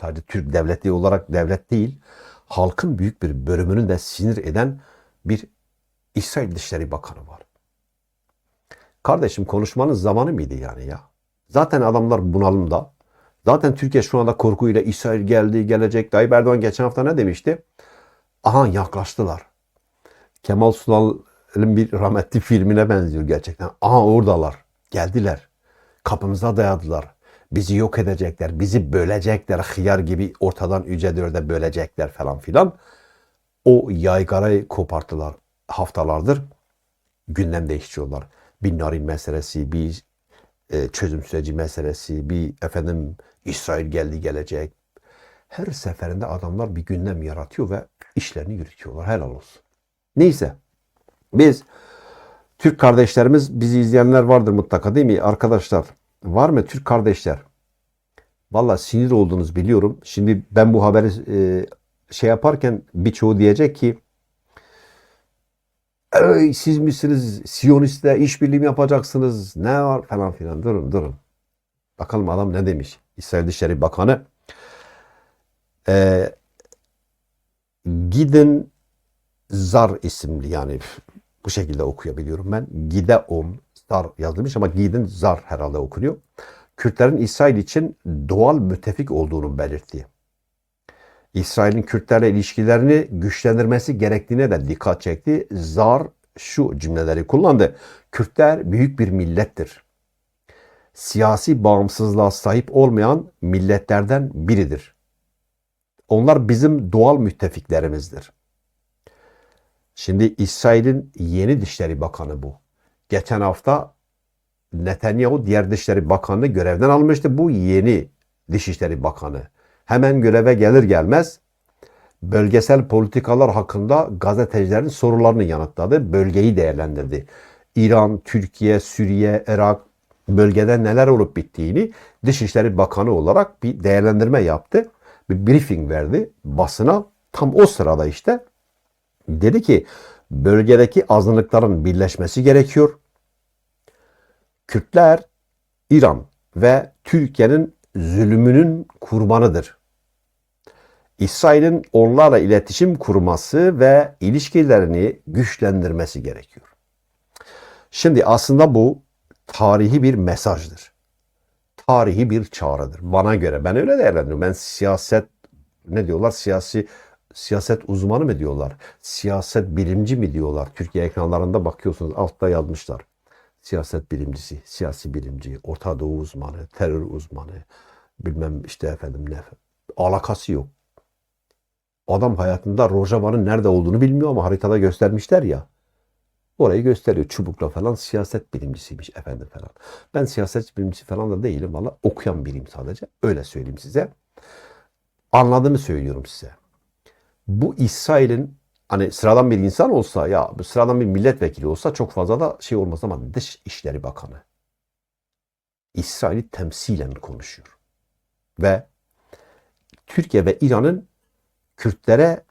sadece Türk devleti olarak devlet değil, halkın büyük bir bölümünü de sinir eden bir İsrail Dışişleri Bakanı var. Kardeşim konuşmanın zamanı mıydı yani ya? Zaten adamlar bunalımda. Zaten Türkiye şu anda korkuyla İsrail geldi, gelecek. Tayyip Erdoğan geçen hafta ne demişti? Aha yaklaştılar. Kemal Sunal'ın bir rahmetli filmine benziyor gerçekten. Aha oradalar. Geldiler. Kapımıza dayadılar. Bizi yok edecekler. Bizi bölecekler. Hıyar gibi ortadan yüce dörde bölecekler falan filan. O yaygarayı koparttılar haftalardır. Gündem değiştiriyorlar. Bir narin meselesi, bir e, çözüm süreci meselesi, bir efendim İsrail geldi gelecek. Her seferinde adamlar bir gündem yaratıyor ve işlerini yürütüyorlar. Helal olsun. Neyse. Biz Türk kardeşlerimiz bizi izleyenler vardır mutlaka değil mi arkadaşlar? Var mı Türk kardeşler? Valla sinir olduğunuz biliyorum. Şimdi ben bu haberi e, şey yaparken birçoğu diyecek ki siz misiniz Siyonist'le işbirliği yapacaksınız? Ne var falan filan. Durun durun. Bakalım adam ne demiş. İsrail Dışişleri Bakanı. Ee, Gidin Zar isimli yani bu şekilde okuyabiliyorum ben. Gideon Zar yazılmış ama Gidin Zar herhalde okunuyor. Kürtlerin İsrail için doğal müttefik olduğunu belirtti. İsrail'in Kürtlerle ilişkilerini güçlendirmesi gerektiğine de dikkat çekti. Zar şu cümleleri kullandı. Kürtler büyük bir millettir. Siyasi bağımsızlığa sahip olmayan milletlerden biridir. Onlar bizim doğal müttefiklerimizdir. Şimdi İsrail'in yeni Dışişleri Bakanı bu. Geçen hafta Netanyahu diğer Dışişleri Bakanı'nı görevden almıştı. Bu yeni Dışişleri Bakanı. Hemen göreve gelir gelmez bölgesel politikalar hakkında gazetecilerin sorularını yanıtladı. Bölgeyi değerlendirdi. İran, Türkiye, Suriye, Irak bölgede neler olup bittiğini Dışişleri Bakanı olarak bir değerlendirme yaptı. Bir briefing verdi basına. Tam o sırada işte dedi ki bölgedeki azınlıkların birleşmesi gerekiyor. Kürtler İran ve Türkiye'nin zulümünün kurbanıdır. İsrail'in onlarla iletişim kurması ve ilişkilerini güçlendirmesi gerekiyor. Şimdi aslında bu tarihi bir mesajdır. Tarihi bir çağrıdır. Bana göre ben öyle değerlendiriyorum. Ben siyaset ne diyorlar? Siyasi siyaset uzmanı mı diyorlar? Siyaset bilimci mi diyorlar? Türkiye ekranlarında bakıyorsunuz altta yazmışlar. Siyaset bilimcisi, siyasi bilimci, Orta Doğu uzmanı, terör uzmanı, bilmem işte efendim ne. Alakası yok. Adam hayatında Rojava'nın nerede olduğunu bilmiyor ama haritada göstermişler ya. Orayı gösteriyor çubukla falan siyaset bilimcisiymiş efendim falan. Ben siyaset bilimcisi falan da değilim valla okuyan biriyim sadece. Öyle söyleyeyim size. Anladığımı söylüyorum size. Bu İsrail'in hani sıradan bir insan olsa ya sıradan bir milletvekili olsa çok fazla da şey olmaz ama Dış İşleri Bakanı. İsrail'i temsilen konuşuyor. Ve Türkiye ve İran'ın Kürtlere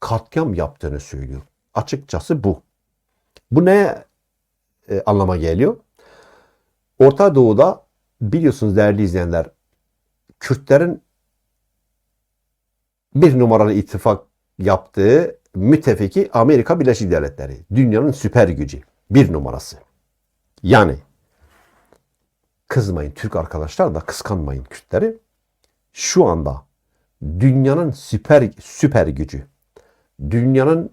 katliam yaptığını söylüyor. Açıkçası bu. Bu ne e, anlama geliyor? Orta Doğu'da biliyorsunuz değerli izleyenler Kürtlerin bir numaralı ittifak yaptığı müttefiki Amerika Birleşik Devletleri. Dünyanın süper gücü. Bir numarası. Yani kızmayın Türk arkadaşlar da kıskanmayın Kürtleri. Şu anda dünyanın süper süper gücü. Dünyanın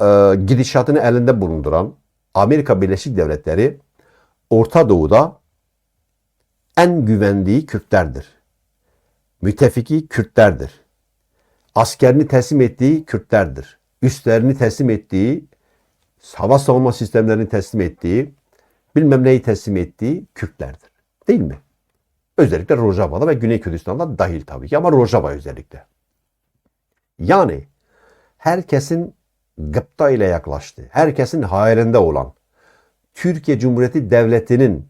e, gidişatını elinde bulunduran Amerika Birleşik Devletleri Orta Doğu'da en güvendiği Kürtlerdir. Müttefiki Kürtlerdir. Askerini teslim ettiği Kürtlerdir. Üstlerini teslim ettiği, hava savunma sistemlerini teslim ettiği, bilmem neyi teslim ettiği Kürtlerdir. Değil mi? Özellikle Rojava'da ve Güney Kürdistan'da dahil tabii ki ama Rojava özellikle. Yani herkesin gıpta ile yaklaştığı, herkesin hayalinde olan Türkiye Cumhuriyeti Devleti'nin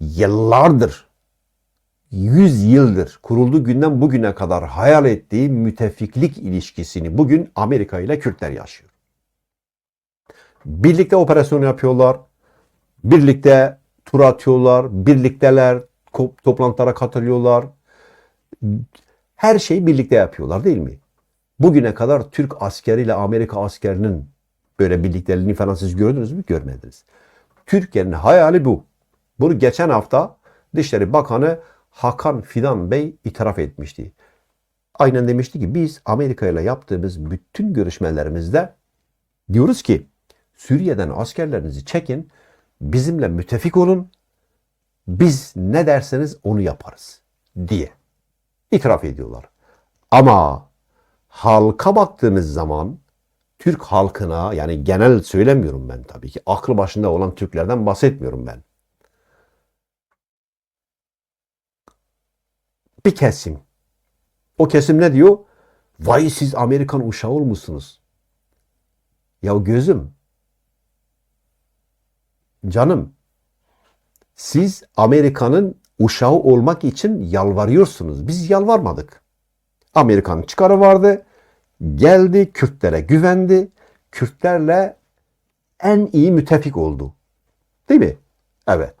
yıllardır, yüz yıldır kurulduğu günden bugüne kadar hayal ettiği mütefiklik ilişkisini bugün Amerika ile Kürtler yaşıyor. Birlikte operasyon yapıyorlar, birlikte tur atıyorlar, birlikteler, toplantılara katılıyorlar. Her şeyi birlikte yapıyorlar değil mi? Bugüne kadar Türk askeriyle Amerika askerinin böyle birlikteliğini falan siz gördünüz mü? Görmediniz. Türkiye'nin hayali bu. Bunu geçen hafta Dışişleri Bakanı Hakan Fidan Bey itiraf etmişti. Aynen demişti ki biz Amerika ile yaptığımız bütün görüşmelerimizde diyoruz ki Suriye'den askerlerinizi çekin, bizimle müttefik olun, biz ne derseniz onu yaparız diye itiraf ediyorlar. Ama halka baktığınız zaman Türk halkına yani genel söylemiyorum ben tabii ki aklı başında olan Türklerden bahsetmiyorum ben. Bir kesim. O kesim ne diyor? Vay siz Amerikan uşağı olmuşsunuz. Ya gözüm. Canım. Siz Amerika'nın uşağı olmak için yalvarıyorsunuz. Biz yalvarmadık. Amerikan çıkarı vardı. Geldi Kürtlere güvendi. Kürtlerle en iyi müttefik oldu. Değil mi? Evet.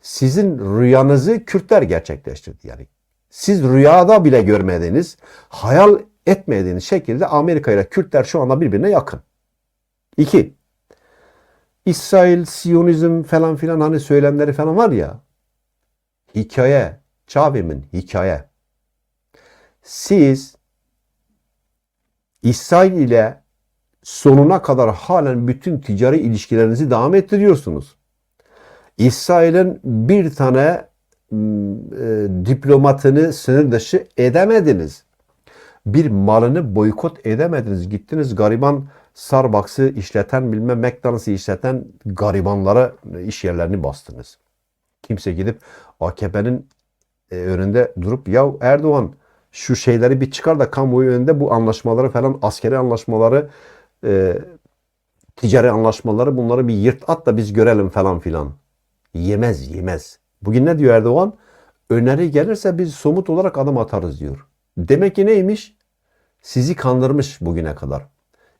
Sizin rüyanızı Kürtler gerçekleştirdi yani. Siz rüyada bile görmediğiniz, hayal etmediğiniz şekilde Amerika ile Kürtler şu anda birbirine yakın. İki, İsrail, Siyonizm falan filan hani söylemleri falan var ya, hikaye, Çavim'in hikaye. Siz İsrail ile sonuna kadar halen bütün ticari ilişkilerinizi devam ettiriyorsunuz. İsrail'in bir tane e, diplomatını sınır dışı edemediniz. Bir malını boykot edemediniz. Gittiniz gariban Starbucks'ı işleten bilmem McDonald's'ı işleten garibanlara iş yerlerini bastınız. Kimse gidip AKP'nin e, önünde durup ya Erdoğan şu şeyleri bir çıkar da kamuoyu önünde bu anlaşmaları falan askeri anlaşmaları e, ticari anlaşmaları bunları bir yırt at da biz görelim falan filan. Yemez yemez. Bugün ne diyor Erdoğan? Öneri gelirse biz somut olarak adım atarız diyor. Demek ki neymiş? Sizi kandırmış bugüne kadar.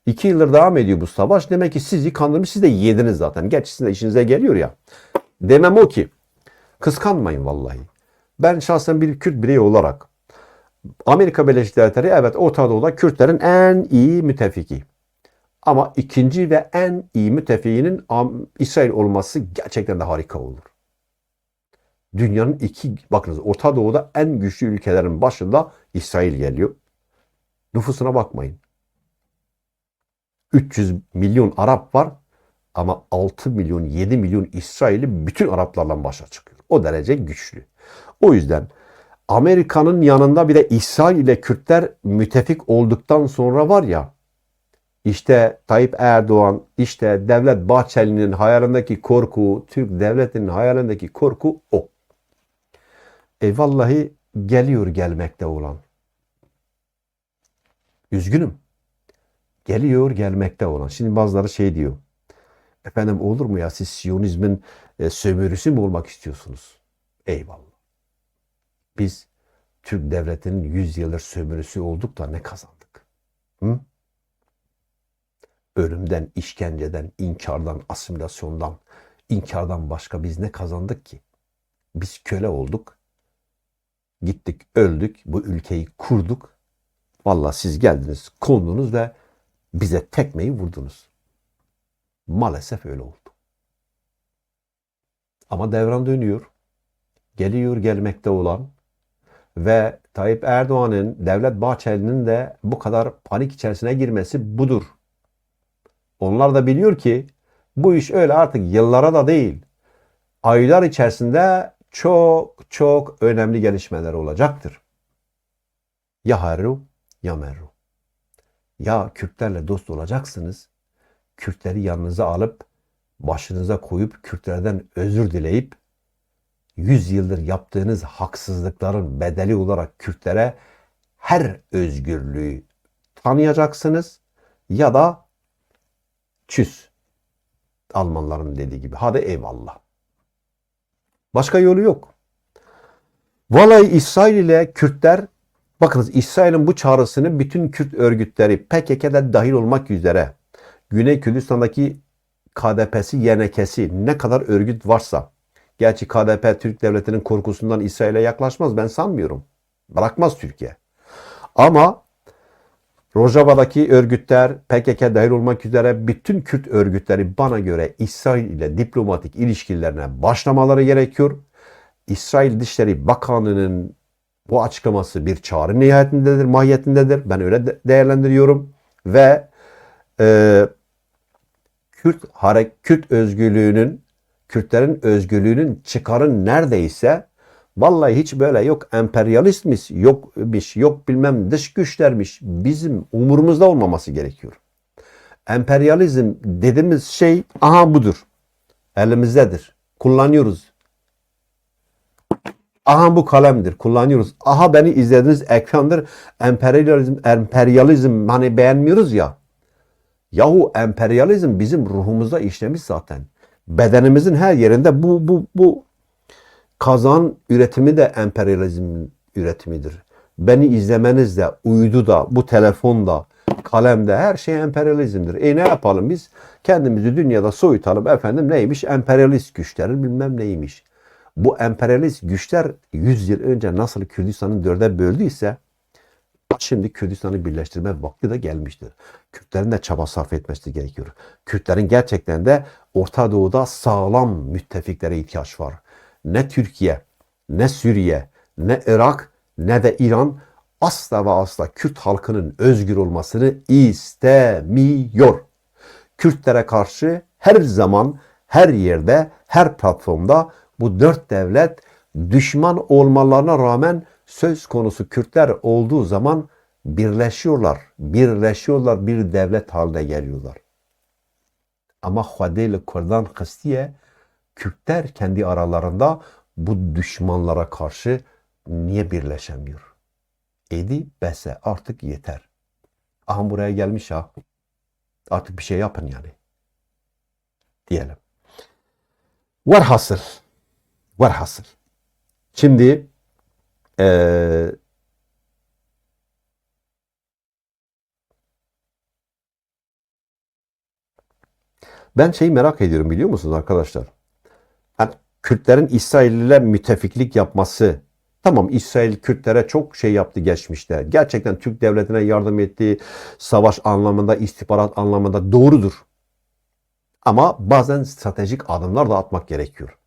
İki yıldır devam ediyor bu savaş. Demek ki sizi kandırmış. Siz de yediniz zaten. Gerçi de işinize geliyor ya. Demem o ki. Kıskanmayın vallahi. Ben şahsen bir Kürt bireyi olarak Amerika Birleşik Devletleri evet Orta Doğu'da Kürtlerin en iyi müttefiki. Ama ikinci ve en iyi müttefiğinin İsrail olması gerçekten de harika olur. Dünyanın iki, bakınız Orta Doğu'da en güçlü ülkelerin başında İsrail geliyor. Nüfusuna bakmayın. 300 milyon Arap var ama 6 milyon 7 milyon İsrail'i bütün Araplarla başa çıkıyor. O derece güçlü. O yüzden Amerika'nın yanında bir de İsrail ile Kürtler müttefik olduktan sonra var ya işte Tayyip Erdoğan, işte Devlet Bahçeli'nin hayalindeki korku, Türk devletinin hayalindeki korku o. E vallahi geliyor gelmekte olan. Üzgünüm. Geliyor gelmekte olan. Şimdi bazıları şey diyor. Efendim olur mu ya siz Siyonizmin e, sömürüsü mü olmak istiyorsunuz? Eyvallah. Biz Türk devletinin 100 yıldır sömürüsü olduk da ne kazandık? Hı? Ölümden, işkenceden, inkardan, asimilasyondan, inkardan başka biz ne kazandık ki? Biz köle olduk. Gittik, öldük, bu ülkeyi kurduk. Vallahi siz geldiniz, kondunuz ve bize tekmeyi vurdunuz. Maalesef öyle oldu. Ama devran dönüyor. Geliyor gelmekte olan ve Tayyip Erdoğan'ın, Devlet Bahçeli'nin de bu kadar panik içerisine girmesi budur. Onlar da biliyor ki bu iş öyle artık yıllara da değil. Aylar içerisinde çok çok önemli gelişmeler olacaktır. Ya harru ya merru. Ya Kürtlerle dost olacaksınız. Kürtleri yanınıza alıp başınıza koyup Kürtlerden özür dileyip 100 yıldır yaptığınız haksızlıkların bedeli olarak Kürtlere her özgürlüğü tanıyacaksınız ya da çüz. Almanların dediği gibi. Hadi eyvallah. Başka yolu yok. Vallahi İsrail ile Kürtler bakınız İsrail'in bu çağrısını bütün Kürt örgütleri PKK'da dahil olmak üzere Güney Kürdistan'daki KDP'si, YNK'si ne kadar örgüt varsa Gerçi KDP Türk Devleti'nin korkusundan İsrail'e yaklaşmaz ben sanmıyorum. Bırakmaz Türkiye. Ama Rojava'daki örgütler, PKK dahil olmak üzere bütün Kürt örgütleri bana göre İsrail ile diplomatik ilişkilerine başlamaları gerekiyor. İsrail Dışişleri Bakanı'nın bu açıklaması bir çağrı nihayetindedir, mahiyetindedir. Ben öyle de- değerlendiriyorum. Ve e, Kürt, Kürt özgürlüğünün, Kürtlerin özgürlüğünün çıkarı neredeyse vallahi hiç böyle yok emperyalistmiş, yokmiş, yok bilmem dış güçlermiş. Bizim umurumuzda olmaması gerekiyor. Emperyalizm dediğimiz şey aha budur. Elimizdedir. Kullanıyoruz. Aha bu kalemdir. Kullanıyoruz. Aha beni izlediğiniz ekrandır. Emperyalizm, emperyalizm hani beğenmiyoruz ya. Yahu emperyalizm bizim ruhumuzda işlemiş zaten. Bedenimizin her yerinde bu bu bu kazan üretimi de emperyalizmin üretimidir. Beni izlemeniz de, uydu da, bu telefonda, kalemde her şey emperyalizmdir. E ne yapalım biz? Kendimizi dünyada soyutalım. Efendim neymiş? Emperyalist güçlerin bilmem neymiş. Bu emperyalist güçler 100 yıl önce nasıl Kürdistan'ın dörde böldüyse Şimdi Kürdistan'ı birleştirme vakti de gelmiştir. Kürtlerin de çaba sarf etmesi gerekiyor. Kürtlerin gerçekten de Orta Doğu'da sağlam müttefiklere ihtiyaç var. Ne Türkiye, ne Suriye, ne Irak, ne de İran asla ve asla Kürt halkının özgür olmasını istemiyor. Kürtlere karşı her zaman, her yerde, her platformda bu dört devlet düşman olmalarına rağmen söz konusu Kürtler olduğu zaman birleşiyorlar. Birleşiyorlar, bir devlet haline geliyorlar. Ama Xwedê Kurdan kıstiye Kürtler kendi aralarında bu düşmanlara karşı niye birleşemiyor? Edi bese artık yeter. Aha buraya gelmiş ha. Artık bir şey yapın yani. Diyelim. Varhasıl. Varhasıl. Şimdi eee ben şeyi merak ediyorum biliyor musunuz arkadaşlar? Kürtlerin İsrail ile müttefiklik yapması Tamam İsrail Kürtlere çok şey yaptı geçmişte. Gerçekten Türk devletine yardım etti. Savaş anlamında, istihbarat anlamında doğrudur. Ama bazen stratejik adımlar da atmak gerekiyor.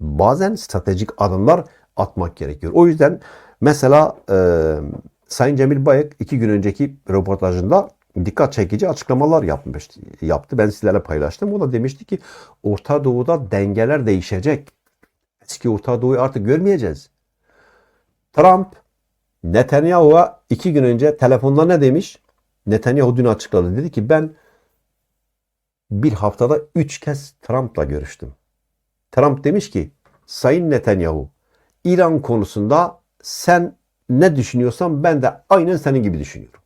Bazen stratejik adımlar atmak gerekiyor. O yüzden mesela e, Sayın Cemil Bayık iki gün önceki röportajında dikkat çekici açıklamalar yapmış, yaptı. Ben sizlerle paylaştım. O da demişti ki Orta Doğu'da dengeler değişecek. Eski Orta Doğu'yu artık görmeyeceğiz. Trump Netanyahu'ya iki gün önce telefonda ne demiş? Netanyahu dün açıkladı. Dedi ki ben bir haftada üç kez Trump'la görüştüm. Trump demiş ki Sayın Netanyahu İran konusunda sen ne düşünüyorsan ben de aynen senin gibi düşünüyorum.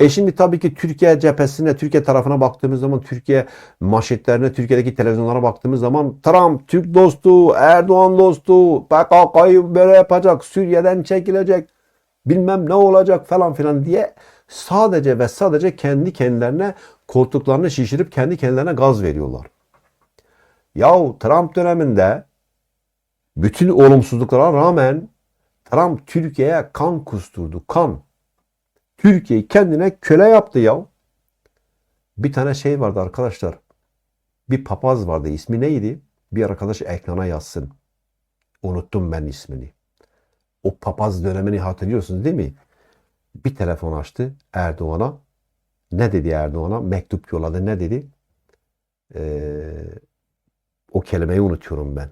E şimdi tabii ki Türkiye cephesine, Türkiye tarafına baktığımız zaman, Türkiye manşetlerine, Türkiye'deki televizyonlara baktığımız zaman Trump Türk dostu, Erdoğan dostu, PKK'yı böyle yapacak, Suriye'den çekilecek, bilmem ne olacak falan filan diye sadece ve sadece kendi kendilerine koltuklarını şişirip kendi kendilerine gaz veriyorlar. Yahu Trump döneminde bütün olumsuzluklara rağmen Trump Türkiye'ye kan kusturdu. Kan. Türkiye'yi kendine köle yaptı ya. Bir tane şey vardı arkadaşlar. Bir papaz vardı. İsmi neydi? Bir arkadaş ekrana yazsın. Unuttum ben ismini. O papaz dönemini hatırlıyorsunuz değil mi? Bir telefon açtı Erdoğan'a. Ne dedi Erdoğan'a? Mektup yolladı. Ne dedi? Ee, o kelimeyi unutuyorum ben.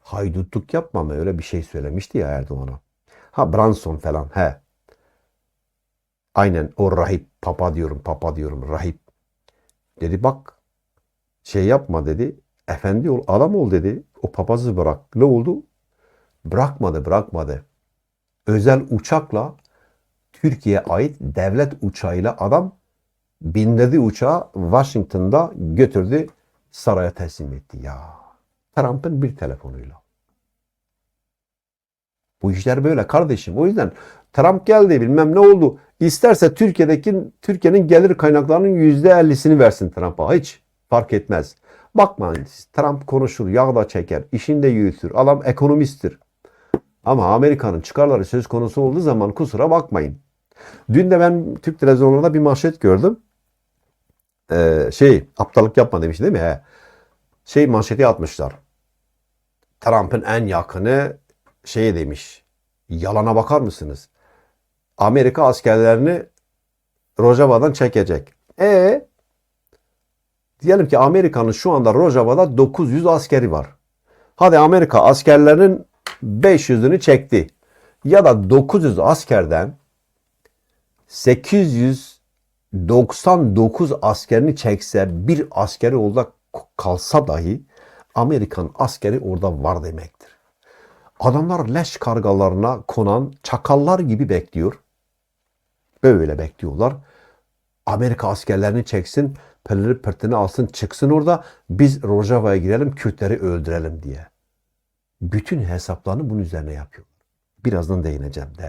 Haydutluk yapma mı? Öyle bir şey söylemişti ya Erdoğan'a. Ha Branson falan. He. Aynen o rahip. Papa diyorum, papa diyorum. Rahip. Dedi bak şey yapma dedi. Efendi ol, adam ol dedi. O papazı bırak. Ne oldu? Bırakmadı, bırakmadı. Özel uçakla Türkiye'ye ait devlet uçağıyla adam bindirdi uçağı Washington'da götürdü saraya teslim etti ya. Trump'ın bir telefonuyla. Bu işler böyle kardeşim. O yüzden Trump geldi bilmem ne oldu. İsterse Türkiye'deki Türkiye'nin gelir kaynaklarının yüzde ellisini versin Trump'a. Hiç fark etmez. Bakmayın. Trump konuşur, yağ da çeker, işini de yürütür. Adam ekonomisttir. Ama Amerika'nın çıkarları söz konusu olduğu zaman kusura bakmayın. Dün de ben Türk televizyonlarında bir manşet gördüm. Ee, şey aptallık yapma demiş değil mi? He. Şey manşeti atmışlar. Trump'ın en yakını şey demiş. Yalana bakar mısınız? Amerika askerlerini Rojava'dan çekecek. E diyelim ki Amerika'nın şu anda Rojava'da 900 askeri var. Hadi Amerika askerlerinin 500'ünü çekti. Ya da 900 askerden 899 askerini çekse bir askeri orada kalsa dahi Amerikan askeri orada var demektir. Adamlar leş kargalarına konan çakallar gibi bekliyor. Böyle bekliyorlar. Amerika askerlerini çeksin, pırını pırtını alsın, çıksın orada. Biz Rojava'ya girelim, Kürtleri öldürelim diye. Bütün hesaplarını bunun üzerine yapıyor. Birazdan değineceğim değerli.